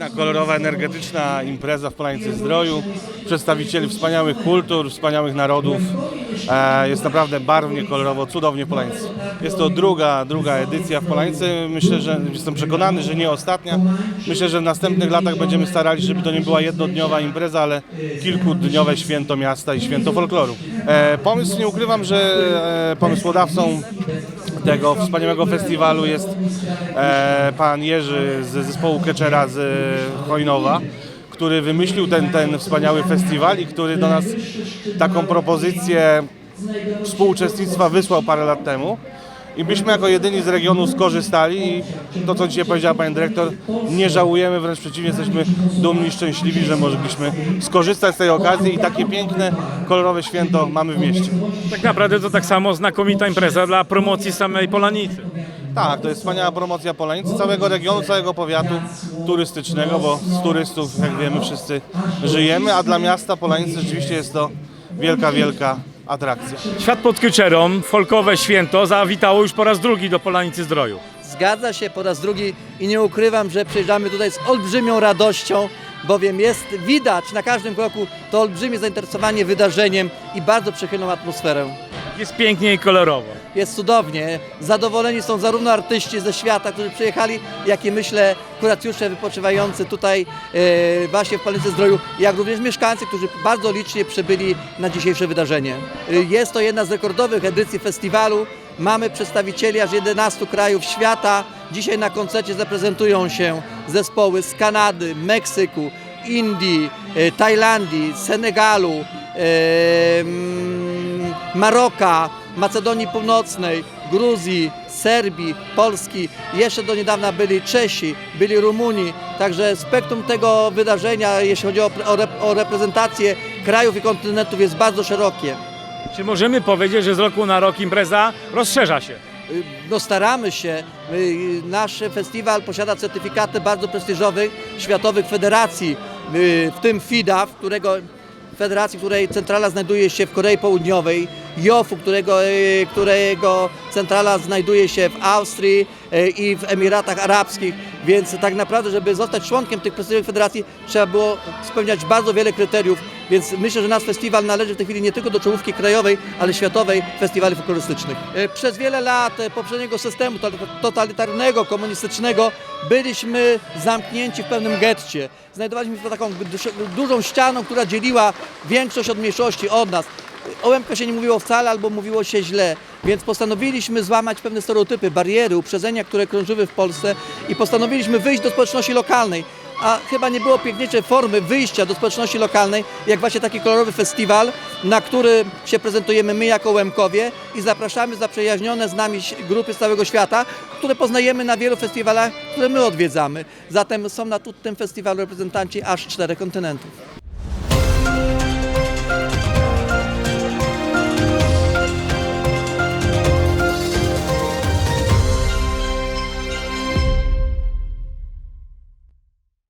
piękna, kolorowa, energetyczna impreza w Polanicy Zdroju. Przedstawicieli wspaniałych kultur, wspaniałych narodów. E, Jest naprawdę barwnie, kolorowo, cudownie w Polanicy. Jest to druga, druga edycja w Polanicy. Myślę, że jestem przekonany, że nie ostatnia. Myślę, że w następnych latach będziemy starali, żeby to nie była jednodniowa impreza, ale kilkudniowe święto miasta i święto folkloru. E, Pomysł, nie ukrywam, że e, pomysłodawcą tego wspaniałego festiwalu jest e, pan Jerzy z zespołu Keczera z Chojnowa, który wymyślił ten, ten wspaniały festiwal i który do nas taką propozycję współuczestnictwa wysłał parę lat temu. I byśmy jako jedyni z regionu skorzystali i to, co dzisiaj powiedziała Pani Dyrektor, nie żałujemy, wręcz przeciwnie, jesteśmy dumni, szczęśliwi, że mogliśmy skorzystać z tej okazji i takie piękne, kolorowe święto mamy w mieście. Tak naprawdę to tak samo znakomita impreza dla promocji samej Polanicy. Tak, to jest wspaniała promocja Polanicy, całego regionu, całego powiatu turystycznego, bo z turystów, jak wiemy, wszyscy żyjemy, a dla miasta Polanicy rzeczywiście jest to wielka, wielka atrakcja. Świat pod Kyczerą, folkowe święto, zawitało już po raz drugi do Polanicy Zdroju. Zgadza się po raz drugi i nie ukrywam, że przyjeżdżamy tutaj z olbrzymią radością, bowiem jest widać na każdym kroku to olbrzymie zainteresowanie wydarzeniem i bardzo przychylną atmosferę. Jest pięknie i kolorowo. Jest cudownie. Zadowoleni są zarówno artyści ze świata, którzy przyjechali, jak i myślę kuracjusze wypoczywający tutaj e, właśnie w Polnicy Zdroju, jak również mieszkańcy, którzy bardzo licznie przybyli na dzisiejsze wydarzenie. E, Jest to jedna z rekordowych edycji festiwalu. Mamy przedstawicieli aż 11 krajów świata. Dzisiaj na koncercie zaprezentują się zespoły z Kanady, Meksyku, Indii, e, Tajlandii, Senegalu, Maroka, Macedonii Północnej, Gruzji, Serbii, Polski. Jeszcze do niedawna byli Czesi, byli Rumuni. Także spektrum tego wydarzenia, jeśli chodzi o, o, o reprezentację krajów i kontynentów jest bardzo szerokie. Czy możemy powiedzieć, że z roku na rok impreza rozszerza się? No staramy się. Nasz festiwal posiada certyfikaty bardzo prestiżowych światowych federacji, y, w tym FIDA, w którego federacji, której centrala znajduje się w Korei Południowej, JOF-u, którego, y, którego centrala znajduje się w Austrii y, i w Emiratach Arabskich, więc tak naprawdę, żeby zostać członkiem tych prestiżowych federacji, trzeba było spełniać bardzo wiele kryteriów, więc myślę, że nasz festiwal należy w tej chwili nie tylko do czołówki krajowej, ale światowej festiwali folklorystycznych. E, Przez wiele lat poprzedniego systemu to- totalitarnego, komunistycznego byliśmy zamknięci w pewnym getcie. Znajdowaliśmy się taką dużą ścianą, która dzieliła większość od mniejszości od nas. O Łemkach się nie mówiło wcale albo mówiło się źle, więc postanowiliśmy złamać pewne stereotypy, bariery, uprzedzenia, które krążyły w Polsce i postanowiliśmy wyjść do społeczności lokalnej. A chyba nie było piękniejszej formy wyjścia do społeczności lokalnej, jak właśnie taki kolorowy festiwal, na który się prezentujemy my jako Łemkowie i zapraszamy zaprzyjaźnione z nami grupy z całego świata, które poznajemy na wielu festiwalach, które my odwiedzamy. Zatem są na tym festiwalu reprezentanci aż czterech kontynentów.